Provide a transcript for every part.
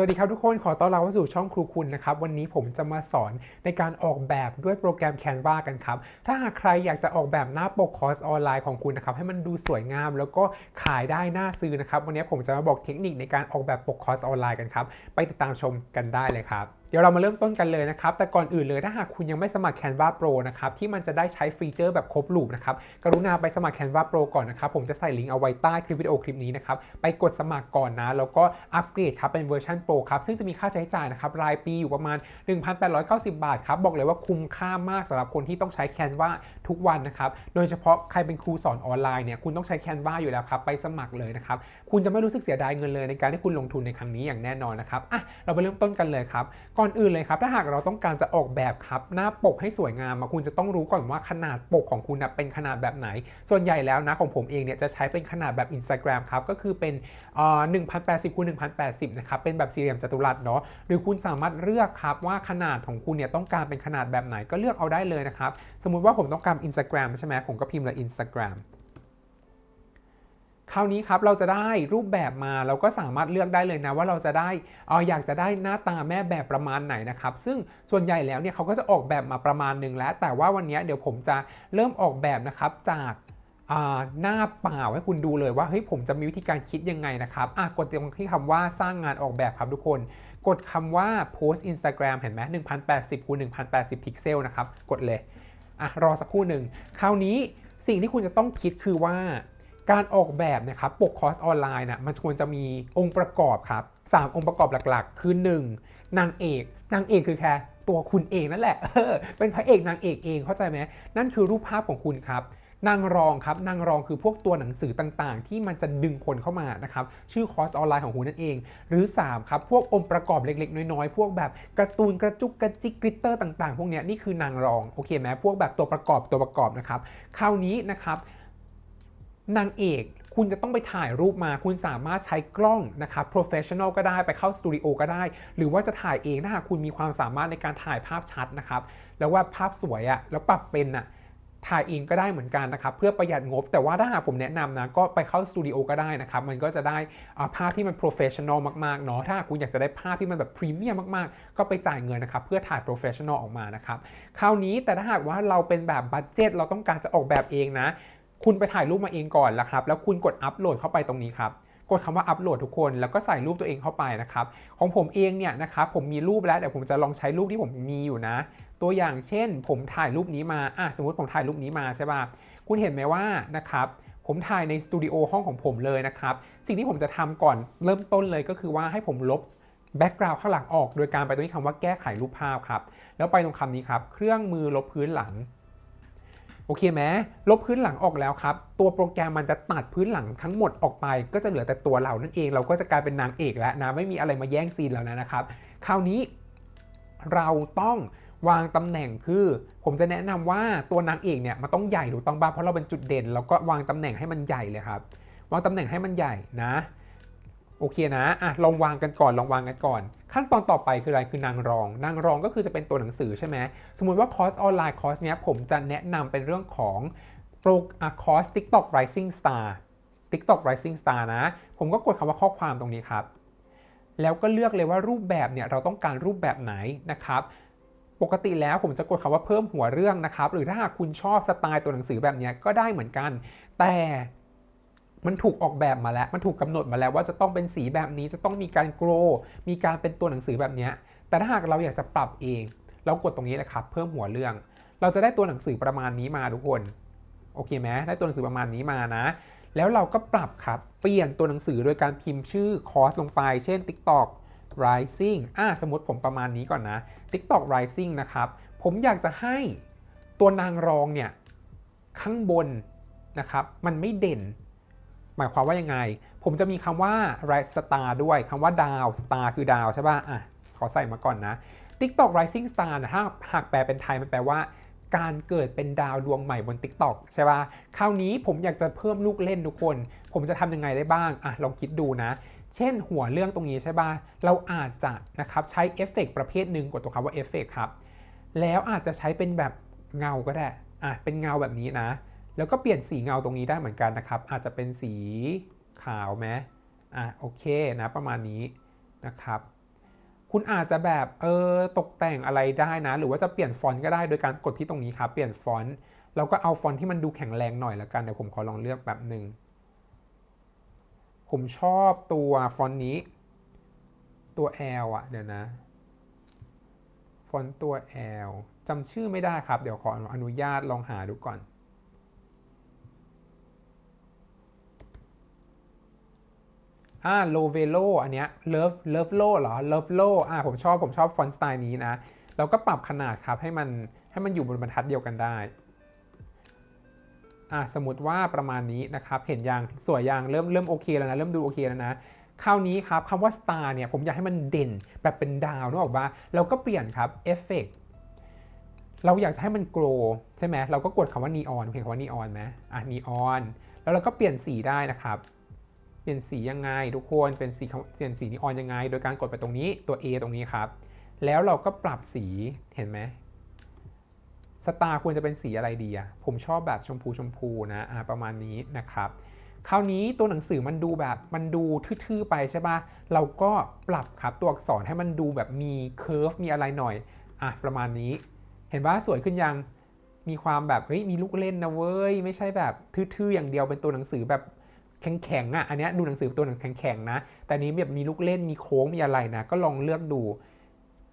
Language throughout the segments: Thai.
สวัสดีครับทุกคนขอต้อนรับเข้าสู่ช่องครูคุณนะครับ วันนี้ผมจะมาสอนในการออกแบบด้วยโปรแกรม Canva กันครับ ถ้าหากใครอยากจะออกแบบหน้าปกคอร์สออนไลน์ของคุณนะครับ ให้มันดูสวยงามแล้วก็ขายได้น่าซื้อนะครับ วันนี้ผมจะมาบอกเทคนิคในการออกแบบปกคอร์สออนไลน์กันครับ ไปติดตามชมกันได้เลยครับ เดี๋ยวเรามาเริ่มต้นกันเลยนะครับ แต่ก่อนอื่นเลยถ้าหากคุณยังไม่สมัคร Canva Pro นะครับที่มันจะได้ใช้ฟีเจอร์แบบครบลูปนะครับกรุณาไปสมัคร Canva Pro ก่อนนะครับผมจะใส่ลิงก์เอาไว้ใต้คลิปวิดีโอคลิปนี้นะครับไปกดสมัครก่อนนะแล้วก็อัปเกรดครับเป็นเวอร์ชัน Pro ครับซึ่งจะมีค่าใช้จ่ายนะครับรายปีอยู่ประมาณ 1,890 บาทครับบอกเลยว่าคุ้มค่ามากสำหรับคนที่ต้องใช้ Canva ทุกวันนะครับโดยเฉพาะใครเป็นครูสอนออนไลน์เนี่ยคุณต้องใช้ Canva อยู่แล้วครับไปสมัครเลยนะครับคุณจะไม่รู้สึกเสียดายเงินเลยในการที่คุณลงทุนในครั้งนี้อย่างแน่นอนนะครับอะเราไปเริ่มต้นกันเลยครับก่อนอื่นเลยครับ ถ้าหากเราต้องการจะออกแบบครับ หน้าปกให้สวยงามอะคุณจะต้องรู้ก่อนว่าขนาดปกของคุณนะเป็นขนาดแบบไหน ส่วนใหญ่แล้วนะของผมเองเนี่ยจะใช้เป็นขนาดแบบ Instagram ครับ ก็คือเป็นเอ่อ1080คูณ1080นะครับเป็นแบบสี่เหลี่ยมจัตุรัสเนาะหรือคุณสามารถเลือกครับว่าขนาดของคุณเนี่ยต้องการเป็นขนาดแบบไหนก็เลือกเอาได้เลยนะครับสมมุติว่าผมต้องการ Instagram ใช่ไหมผมก็พิมพ์เลย Instagram คราวนี้ครับเราจะได้รูปแบบมาเราก็สามารถเลือกได้เลยนะว่าเราจะได้เอออยากจะได้หน้าตาแม่แบบประมาณไหนนะครับ ซึ่งส่วนใหญ่แล้วเนี่ยเขาก็จะออกแบบมาประมาณหนึ่งแล้ว แต่ว่าวันนี้เดี๋ยวผมจะเริ่มออกแบบนะครับจากหน้าเปล่าให้คุณดูเลยว่าเฮ้ยผมจะมีวิธีการคิดยังไงนะครับอะกดตรงที่คำว่าสร้างงานออกแบบครับทุกคน กดคำว่า post Instagram เห็นไหม1080คูณ1080 พิกเซลนะครับ กดเลยอะรอสักครู่หนึ่งคราวนี้สิ่งที่คุณจะต้องคิดคือว่า การออกแบบนะครับปกคอร์สออนไลน์นะมันควรจะมีองค์ประกอบครับสามองค์ประกอบหลักๆ คือ 1. นางเอกนางเอกคือแค่ตัวคุณเองนั่นแหละเออเป็นพระเอกนางเอกเองเข้าใจไหมนั่นคือรูปภาพของคุณครับนางรองครับนางรองคือพวกตัวหนังสือต่างๆ ที่มันจะดึงคนเข้ามานะครับชื่อคอร์สออนไลน์ของคุณนั่นเอง หรือ 3 ครับ พวกองค์ประกอบเล็กๆ น้อยๆ พวกแบบการ์ตูนกระจุกกระจิกกริตเตอร์ต่างๆ พวกเนี้ยนี่คือนางรอง โอเคไหมพวกแบบตัวประกอบตัวประกอบนะครับคราวนี้นะครับ นางเอกคุณจะต้องไปถ่ายรูปมาคุณสามารถใช้กล้องนะครับ professional ก็ได้ไปเข้าสตูดิโอก็ได้ หรือว่าจะถ่ายเองถ้าหากคุณมีความสามารถในการถ่ายภาพชัดนะครับ แล้วว่าภาพสวยอะแล้วปรับเป็นอะถ่ายเองก็ได้เหมือนกันนะครับ เพื่อประหยัดงบ แต่ว่าถ้าหากผมแนะนำนะ ก็ไปเข้าสตูดิโอก็ได้นะครับ มันก็จะได้ภาพที่มัน professional มากๆเนาะถ้าหากคุณอยากจะได้ภาพที่มันแบบพรีเมียมมากๆ ก็ไปจ่ายเงินนะครับ เพื่อถ่าย professional ออกมานะครับ คราวนี้แต่ถ้าหากว่าเราเป็นแบบบัตเจ็ตเราต้องการจะออกแบบเองนะ คุณไปถ่ายรูปมาเองก่อนละครับ แล้วคุณกดอัปโหลดเข้าไปตรงนี้ครับกดคำว่าอัปโหลดทุกคนแล้วก็ใส่รูปตัวเองเข้าไปนะครับ ของผมเองเนี่ยนะครับผมมีรูปแล้วเดี๋ยวผมจะลองใช้รูปที่ผมมีอยู่นะ ตัวอย่างเช่น ผมถ่ายรูปนี้มาอะสมมติผมถ่ายรูปนี้มาใช่ป่ะคุณเห็นไหมว่านะครับผมถ่ายในสตูดิโอห้องของผมเลยนะครับ สิ่งที่ผมจะทำก่อนเริ่มต้นเลยก็คือว่าให้ผมลบแบ็กกราวด์ข้างหลังออก โดยการไปตรงที่คำว่าแก้ไขรูปภาพครับแล้วไปตรงคำนี้ครับเครื่องมือลบพื้นหลัง โอเคไหมลบพื้นหลังออกแล้วครับ ตัวโปรแกรมมันจะตัดพื้นหลังทั้งหมดออกไป ก็จะเหลือแต่ตัวเรานั่นเอง เราก็จะกลายเป็นนางเอกแล้วนะไม่มีอะไรมาแย่งซีนแล้วนะครับ คราวนี้เราต้องวางตำแหน่งคือ ผมจะแนะนำว่าตัวนางเอกเนี่ยมันต้องใหญ่ถูกต้องบ้างเพราะเราเป็นจุดเด่นเราก็วางตำแหน่งให้มันใหญ่เลยครับ วางตำแหน่งให้มันใหญ่นะ โอเคนะอะลองวางกันก่อนลองวางกันก่อน ขั้นตอนต่อไปคืออะไรคือนางรอง นางรองก็คือจะเป็นตัวหนังสือใช่ไหมสมมุติว่าคอร์สออนไลน์คอร์สเนี้ยผมจะแนะนำเป็นเรื่องของโปรอะคอร์ส TikTok Rising Star TikTok Rising Star นะ ผมก็กดคำว่าข้อความตรงนี้ครับ แล้วก็เลือกเลยว่ารูปแบบเนี่ยเราต้องการรูปแบบไหนนะครับปกติแล้วผมจะกดคำว่าเพิ่มหัวเรื่องนะครับ หรือถ้าหากคุณชอบสไตล์ตัวหนังสือแบบเนี้ยก็ได้เหมือนกัน แต่ มันถูกออกแบบมาแล้ว มันถูกกำหนดมาแล้วว่าจะต้องเป็นสีแบบนี้จะต้องมีการโกรมีการเป็นตัวหนังสือแบบนี้แต่ถ้าหากเราอยากจะปรับเอง เรากดตรงนี้เลยครับ เพิ่มหัวเรื่อง เราจะได้ตัวหนังสือประมาณนี้มาทุกคนโอเคไหมได้ตัวหนังสือประมาณนี้มานะ แล้วเราก็ปรับครับเปลี่ยนตัวหนังสือโดยการพิมพ์ชื่อคอร์สลงไป เช่น TikTok Rising อะสมมติผมประมาณนี้ก่อนนะ TikTok Rising นะครับผมอยากจะให้ตัวนางรองเนี่ยข้างบนนะครับมันไม่เด่น หมายความว่ายังไง ผมจะมีคำว่า rise star ด้วยคำว่าดาว star คือดาวใช่ป่ะอะขอใส่มาก่อนนะ TikTok rising star นะถ้าหากแปลเป็นไทยมันแปลว่าการเกิดเป็นดาวดวงใหม่บน TikTok ใช่ป่ะ คราวนี้ผมอยากจะเพิ่มลูกเล่นทุกคน ผมจะทำยังไงได้บ้าง อะ ลองคิดดูนะ เช่นหัวเรื่องตรงนี้ใช่ป่ะ เราอาจจะนะครับใช้เอฟเฟกต์ประเภทหนึ่งกดตัวคำว่าเอฟเฟกต์ครับ แล้วอาจจะใช้เป็นแบบเงาก็ได้ อะ เป็นเงาแบบนี้นะ แล้วก็เปลี่ยนสีเงาตรงนี้ได้เหมือนกันนะครับ อาจจะเป็นสีขาวไหมอะโอเคนะประมาณนี้นะครับคุณอาจจะแบบเออตกแต่งอะไรได้นะ หรือว่าจะเปลี่ยนฟอนต์ก็ได้โดยการกดที่ตรงนี้ครับ เปลี่ยนฟอนต์แล้วก็เอาฟอนต์ที่มันดูแข็งแรงหน่อยละกันเดี๋ยวผมขอลองเลือกแบบหนึ่งผมชอบตัวฟอนต์นี้ ตัว L อะเดี๋ยวนะ ฟอนต์ตัว L จำชื่อไม่ได้ครับ เดี๋ยวขออนุญาตลองหาดูก่อน อ่าโลเวโลอันเนี้ยเลิฟเลิฟโลเหรอเลิฟโลอ่าผมชอบผมชอบฟอนต์สไตล์นี้นะ เราก็ปรับขนาดครับให้มันให้มันอยู่บนบรรทัดเดียวกันได้อะสมมติว่าประมาณนี้นะครับเห็นยังสวยยังเริ่มเริ่มโอเคแล้วนะเริ่มดูโอเคแล้วนะคราวนี้ครับคำว่า star เนี่ยผมอยากให้มันเด่นแบบเป็นดาวนึกออกปะเราก็เปลี่ยนครับเอฟเฟกเราอยากจะให้มัน grow ใช่ไหมเราก็กดคำว่า neon เพียงคำว่า neon ไหมอะ neon แล้วเราก็เปลี่ยนสีได้นะครับ ลี่ยนสียังไง ทุกคนเป็นสีเปลี่ยนสีนีออนยังไง โดยการกดไปตรงนี้ตัว A ตรงนี้ครับ แล้วเราก็ปรับสีเห็นไหมสตาร์ควรจะเป็นสีอะไรดีอะผมชอบแบบชมพูชมพูนะอ่าประมาณนี้นะครับ คราวนี้ตัวหนังสือมันดูแบบมันดูทื่อๆไปใช่ปะเราก็ปรับครับตัวอักษรให้มันดูแบบมีเคอร์ฟมีอะไรหน่อยอะประมาณนี้ เห็นว่าสวยขึ้นยังมีความแบบเฮ้ยมีลูกเล่นนะเว้ย ไม่ใช่แบบทื่อๆอย่างเดียวเป็นตัวหนังสือแบบ แข็งๆอะอันนี้ดูหนังสือตัวหนังแข็งๆนะ แต่นนี้แบบมีลูกเล่นมีโค้งมีอะไรนะ ก็ลองเลือกดู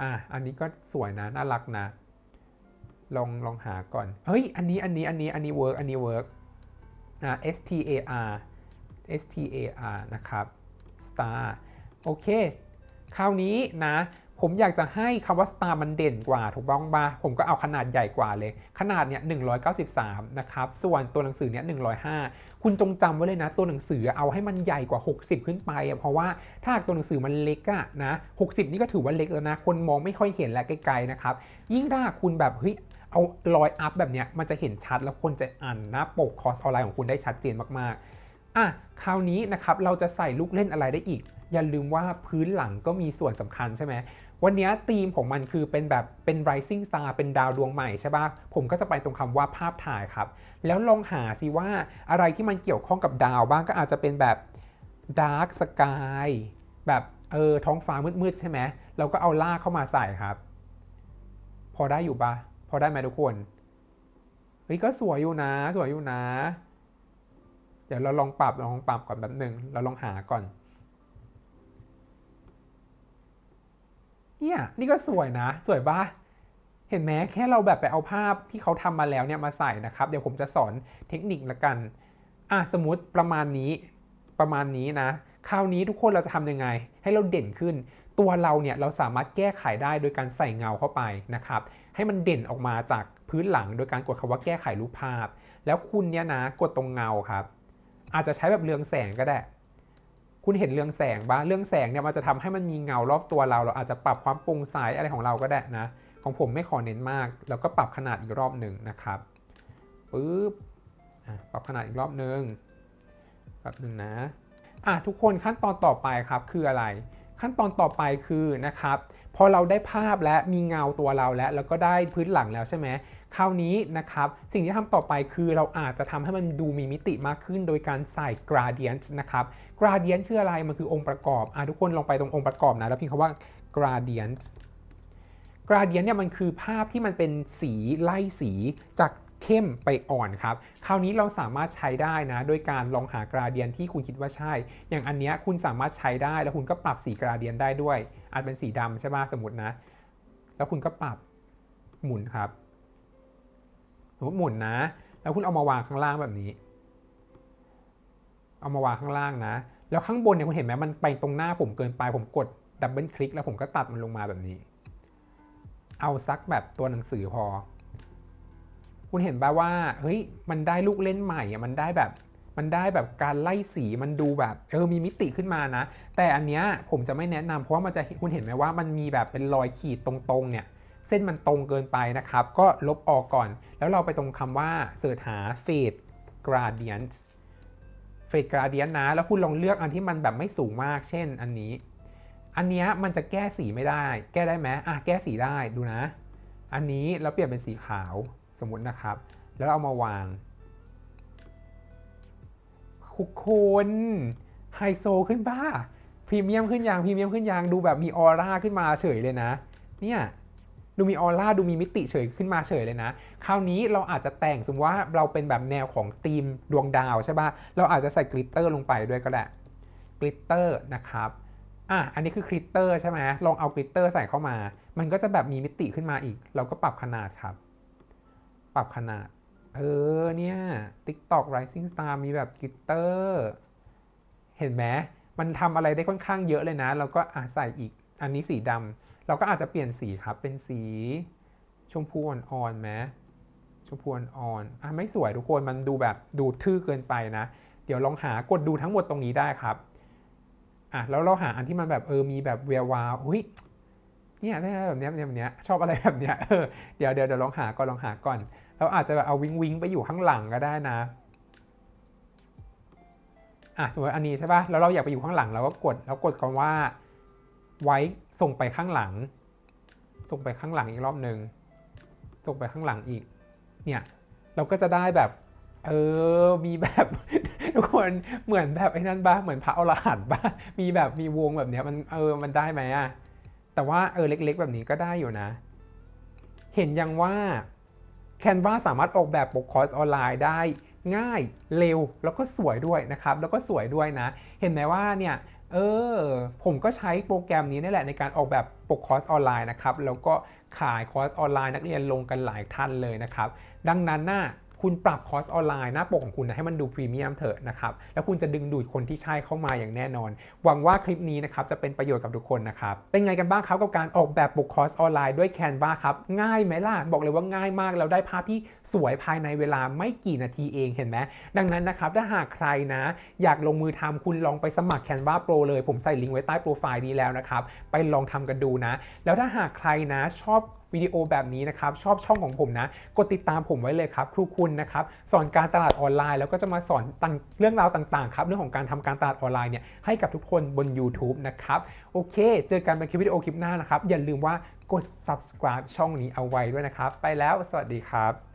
อะอันนี้ก็สวยนะน่ารักนะ ลองลองหาก่อนเฮ้ยอันนี้อันนี้อันนี้อันนี้เวิร์กอันนี้เวิร์กอะ S T A R S T A R นะครับ star โอเค คราวนี้นะ ผมอยากจะให้คำว่า star มันเด่นกว่าถูกต้องปะผมก็เอาขนาดใหญ่กว่าเลย ขนาดเนี่ย193 นะครับ ส่วนตัวหนังสือเนี่ย105 คุณจงจำไว้เลยนะ ตัวหนังสือเอาให้มันใหญ่กว่า 60 ขึ้นไป เพราะว่าถ้าตัวหนังสือมันเล็กอะนะ60 นี่ก็ถือว่าเล็กแล้วนะ คนมองไม่ค่อยเห็นและไกลๆนะครับ ยิ่งถ้าคุณแบบเฮ้ยเอารอยอัพแบบเนี้ยมันจะเห็นชัดแล้วคนจะอ่านหน้าปกคอร์สออนไลน์ของคุณได้ชัดเจนมากๆอะคราวนี้นะครับเราจะใส่ลูกเล่นอะไรได้อีกอย่าลืมว่าพื้นหลังก็มีส่วนสำคัญใช่ไหม วันนี้ธีมของมันคือเป็นแบบเป็น rising star เป็นดาวดวงใหม่ใช่ปะผมก็จะไปตรงคำว่าภาพถ่ายครับ แล้วลองหาสิว่าอะไรที่มันเกี่ยวข้องกับดาวบ้างก็อาจจะเป็นแบบ dark sky แบบเออท้องฟ้ามืดๆใช่ไหมเราก็เอาลากเข้ามาใส่ครับ พอได้อยู่ปะพอได้ไหมทุกคนเฮ้ยก็สวยอยู่นะ สวยอยู่นะ เดี๋ยวเราลองปรับลองปรับก่อนแบบหนึ่งเราลองหาก่อน เนี่ยนี่ก็สวยนะ สวยปะเห็นไหมแค่เราแบบไปเอาภาพที่เขาทำมาแล้วเนี่ยมาใส่นะครับ เดี๋ยวผมจะสอนเทคนิคละกันอะสมมติประมาณนี้ประมาณนี้นะ คราวนี้ทุกคนเราจะทำยังไง ให้เราเด่นขึ้น ตัวเราเนี่ยเราสามารถแก้ไขได้โดยการใส่เงาเข้าไปนะครับ ให้มันเด่นออกมาจากพื้นหลัง โดยการกดคำว่าแก้ไขรูปภาพ แล้วคุณเนี่ยนะกดตรงเงาครับ อาจจะใช้แบบเรืองแสงก็ได้ คุณเห็นเรื่องแสงบ้าเรื่องแสงเนี่ยมันจะทำให้มันมีเงารอบตัวเรา เราอาจจะปรับความโปร่งใสอะไรของเราก็ได้นะ ของผมไม่ขอเน้นมาก แล้วก็ปรับขนาดอีกรอบหนึ่งนะครับปึ๊บปรับขนาดอีกรอบหนึ่งแบบหนึ่งนะอะทุกคนขั้นตอนต่อไปครับคืออะไร ขั้นตอนต่อไปคือนะครับพอเราได้ภาพและมีเงาตัวเราแล้ว แล้วก็ได้พื้นหลังแล้วใช่ไหมคราวนี้นะครับสิ่งที่ทำต่อไปคือเราอาจจะทำให้มันดูมีมิติมากขึ้น โดยการใส่ gradient นะครับ gradient คืออะไรมันคือองค์ประกอบอะทุกคนลองไปตรงองค์ประกอบนะแล้วพิมพ์คำว่า gradient gradient เนี่ยมันคือภาพที่มันเป็นสีไล่สีจาก เข้มไปอ่อนครับ คราวนี้เราสามารถใช้ได้นะโดยการลองหากราเดียนที่คุณคิดว่าใช่ อย่างอันเนี้ยคุณสามารถใช้ได้แล้วคุณก็ปรับสีกราเดียนได้ด้วย อาจเป็นสีดำใช่ไหมสมมตินะ แล้วคุณก็ปรับหมุนครับสมมติหมุนนะ แล้วคุณเอามาวางข้างล่างแบบนี้ เอามาวางข้างล่างนะ แล้วข้างบนเนี่ยคุณเห็นไหมมันไปตรงหน้าผมเกินไป ผมกดดับเบิลคลิกแล้วผมก็ตัดมันลงมาแบบนี้ เอาซักแบบตัวหนังสือพอ คุณเห็นป่าว่าเฮ้ยมันได้ลูกเล่นใหม่มันได้แบบมันได้แบบการไล่สีมันดูแบบเออมีมิติขึ้นมานะ แต่อันเนี้ยผมจะไม่แนะนำเพราะว่ามันจะคุณเห็นไหมว่ามันมีแบบเป็นรอยขีดตรงๆเนี่ยเส้นมันตรงเกินไปนะครับ ก็ลบออกก่อน แล้วเราไปตรงคำว่าเสิร์ชหา fade gradient fade gradient นะ แล้วคุณลองเลือกอันที่มันแบบไม่สูงมาก เช่นอันนี้ อันเนี้ยมันจะแก้สีไม่ได้ แก้ได้ไหมอะแก้สีได้ดูนะ อันนี้เราเปลี่ยนเป็นสีขาว สมมตินะครับ แล้วเอามาวางคุกคนไฮโซขึ้นบ้าพรีเมียมขึ้นยังพรีเมียมขึ้นยังดูแบบมีออร่าขึ้นมาเฉยเลยนะ เนี่ยดูมีออร่าดูมีมิติเฉยขึ้นมาเฉยเลยนะ คราวนี้เราอาจจะแต่งสมมติว่าเราเป็นแบบแนวของธีมดวงดาวใช่ป่ะเราอาจจะใส่กลิตเตอร์ลงไปด้วยก็ได้กลิตเตอร์นะครับอะอันนี้คือกลิตเตอร์ใช่ไหมลองเอากลิตเตอร์ใส่เข้ามา มันก็จะแบบมีมิติขึ้นมาอีก เราก็ปรับขนาดครับ ปรับขนาด เออเนี่ย TikTok Rising Star มีแบบกิตเตอร์เห็นไหมมันทำอะไรได้ค่อนข้างเยอะเลยนะเราก็อะใส่อีกอันนี้สีดำเราก็อาจจะเปลี่ยนสีครับ เป็นสีชมพูอ่อนๆไหมชมพูอ่อนๆอะไม่สวยทุกคนมันดูแบบดูทื่อเกินไปนะ เดี๋ยวลองหากดดูทั้งหมดตรงนี้ได้ครับอะแล้วเราหาอันที่มันแบบเออมีแบบแวววาวอุ้ย เนี่ยได้แบบเนี้ยแบบเนี้ยชอบอะไรแบบเนี้ยเออเดี๋ยวเดี๋ยวเดี๋ยวลองหาก่อนลองหาก่อนเราอาจจะแบบเอาวิงวิงไปอยู่ข้างหลังก็ได้นะอะสมมติอันนี้ใช่ป่ะแล้วเราอยากไปอยู่ข้างหลังเราก็กดแล้วกดคำว่าไว้ส่งไปข้างหลัง ส่งไปข้างหลังอีกรอบหนึ่งส่งไปข้างหลังอีก เนี่ยเราก็จะได้แบบเออ มีแบบทุกคนเหมือนแบบไอ้นั่นบ้าเหมือนพระอรหันต์บ้ามีแบบมีวงแบบเนี้ยมันเออมันได้ไหมอะ แต่ว่าเออเล็ก ๆ แบบนี้ก็ได้อยู่นะ เห็นยังว่า Canva สามารถออกแบบปกคอร์สออนไลน์ได้ง่ายเร็วแล้วก็สวยด้วยนะครับ แล้วก็สวยด้วยนะ เห็นไหมว่าเนี่ยเออผมก็ใช้โปรแกรมนี้นี่แหละในการออกแบบปกคอร์สออนไลน์นะครับ แล้วก็ขายคอร์สออนไลน์นักเรียนลงกันหลายท่านเลยนะครับ ดังนั้นน่ะ คุณปรับคอร์สออนไลน์หน้าปกของคุณนะให้มันดูพรีเมียมเถอะนะครับ แล้วคุณจะดึงดูดคนที่ใช่เข้ามาอย่างแน่นอน หวังว่าคลิปนี้นะครับจะเป็นประโยชน์กับทุกคนนะครับ เป็นไงกันบ้างครับกับการออกแบบปกคอร์สออนไลน์ด้วย Canva ครับ ง่ายไหมล่ะ บอกเลยว่าง่ายมากแล้วได้ภาพที่สวยภายในเวลาไม่กี่นาทีเองเห็นไหมดังนั้นนะครับถ้าหากใครนะ อยากลงมือทำคุณลองไปสมัคร Canva Pro เลย ผมใส่ลิงก์ไว้ใต้โปรไฟล์นี้แล้วนะครับไปลองทำกันดูนะ แล้วถ้าหากใครนะชอบวิดีโอแบบนี้นะครับชอบช่องของผมนะกดติดตามผมไว้เลยครับครูคุณนะครับสอนการตลาดออนไลน์แล้วก็จะมาสอนเรื่องราวต่างๆครับเรื่องของการทำการตลาดออนไลน์เนี่ยให้กับทุกคนบน YouTube นะครับโอเค เจอกันในคลิปวิดีโอคลิปหน้านะครับอย่าลืมว่ากด subscribe ช่องนี้เอาไว้ด้วยนะครับ ไปแล้วสวัสดีครับ